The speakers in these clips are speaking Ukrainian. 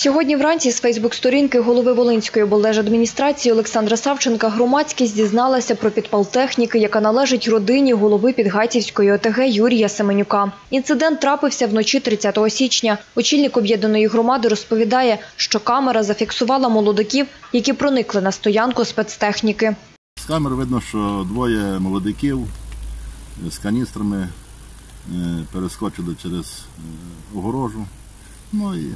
Сьогодні вранці з Фейсбук-сторінки голови Волинської облдержадміністрації Олександра Савченка громадськість дізналася про підпал техніки, яка належить родині голови Підгайцівської ОТГ Юрія Семенюка. Інцидент трапився вночі 30 січня. Очільник об'єднаної громади розповідає, що камера зафіксувала молодиків, які проникли на стоянку спецтехніки. З камер видно, що двоє молодиків з каністрами е, перескочили через е, огорожу. Ну і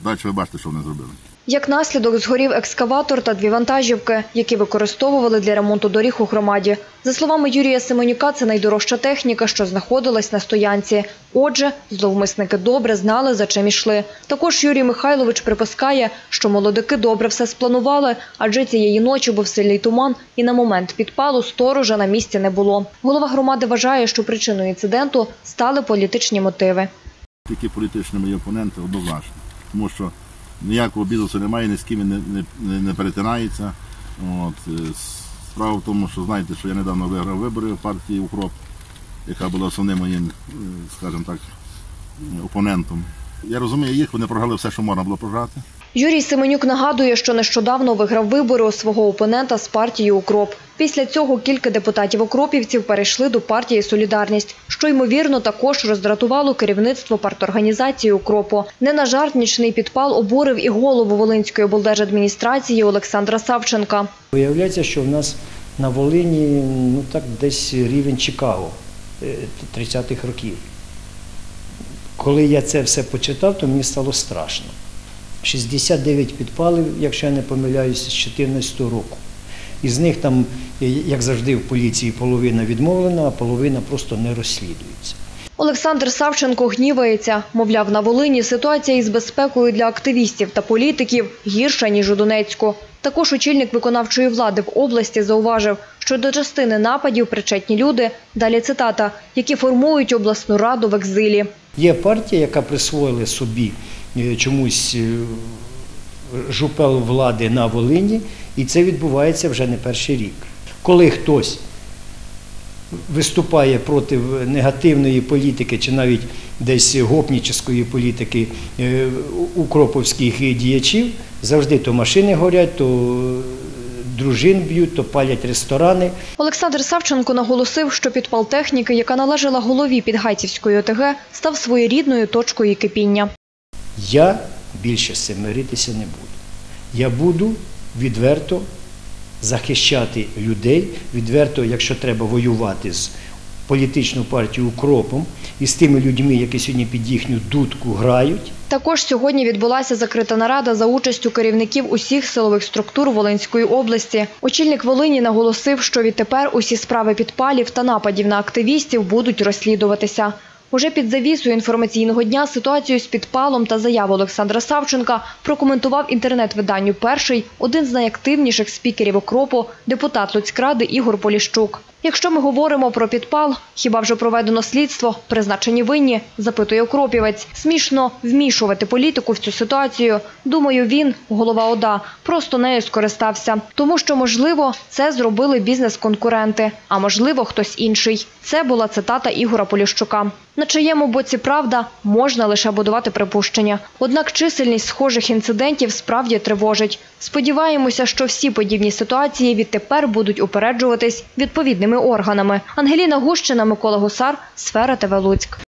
далі ви бачите, що вони зробили. Як наслідок згорів екскаватор та дві вантажівки, які використовували для ремонту доріг у громаді. За словами Юрія Семенюка, це найдорожча техніка, що знаходилась на стоянці. Отже, зловмисники добре знали, за чим ішли. Також Юрій Михайлович припускає, що молодики добре все спланували, адже цієї ночі був сильний туман, і на момент підпалу сторожа на місці не було. Голова громади вважає, що причиною інциденту стали політичні мотиви. Тільки політичні мої опоненти однозначно. Тому що ніякого бізнесу немає, ні з ким не, не, не перетинається. От, е, справа в тому, що знаєте, що я недавно виграв вибори в партії Укроп, яка була основним моїм, е, скажімо так, опонентом. Я розумію їх, вони програли все, що можна було програти. Юрій Семенюк нагадує, що нещодавно виграв вибори у свого опонента з партії «Укроп». Після цього кілька депутатів-укропівців перейшли до партії «Солідарність», що, ймовірно, також роздратувало керівництво парторганізації «Укропу». Не на жарт нічний підпал обурив і голову Волинської облдержадміністрації Олександра Савченка. Виявляється, що в нас на Волині ну так десь рівень Чикаго е, 30-х років. Коли я це все почитав, то мені стало страшно. 69 підпалів, якщо я не помиляюся, з 2014 року. Із них там, е, як завжди, в поліції половина відмовлена, а половина просто не розслідується. Олександр Савченко гнівається. Мовляв, на Волині ситуація із безпекою для активістів та політиків гірша, ніж у Донецьку. Також очільник виконавчої влади в області зауважив, що до частини нападів причетні люди, далі цитата, які формують обласну раду в екзилі. Є партія, яка присвоїла собі е, чомусь е, жупел влади на Волині, і це відбувається вже не перший рік. Коли хтось виступає проти негативної політики чи навіть десь гопнічської політики е, укроповських діячів, завжди то машини горять, то дружин б'ють, то палять ресторани. Олександр Савченко наголосив, що підпал техніки, яка належала голові Підгайцівської ОТГ, став своєрідною точкою кипіння. Я більше з цим миритися не буду. Я буду відверто захищати людей, відверто, якщо треба воювати з політичною партією укропом і з тими людьми, які сьогодні під їхню дудку грають. Також сьогодні відбулася закрита нарада за участю керівників усіх силових структур Волинської області. Очільник Волині наголосив, що відтепер усі справи підпалів та нападів на активістів будуть розслідуватися. Уже під завісою інформаційного дня ситуацію з підпалом та заяву Олександра Савченка прокоментував інтернет-виданню «Перший» один з найактивніших спікерів окропу, депутат Луцькради Ігор Поліщук. Якщо ми говоримо про підпал, хіба вже проведено слідство, призначені винні, запитує окропівець. Смішно вмішувати політику в цю ситуацію. Думаю, він, голова ОДА, просто нею скористався. Тому що, можливо, це зробили бізнес-конкуренти, а можливо, хтось інший. Це була цитата Ігора Поліщука. На чиєму боці правда можна лише будувати припущення. Однак чисельність схожих інцидентів справді тривожить. Сподіваємося, що всі подібні ситуації відтепер будуть упереджуватись відповідними органами. Ангеліна Гущина, Микола Гусар, Сфера ТВ Луцьк.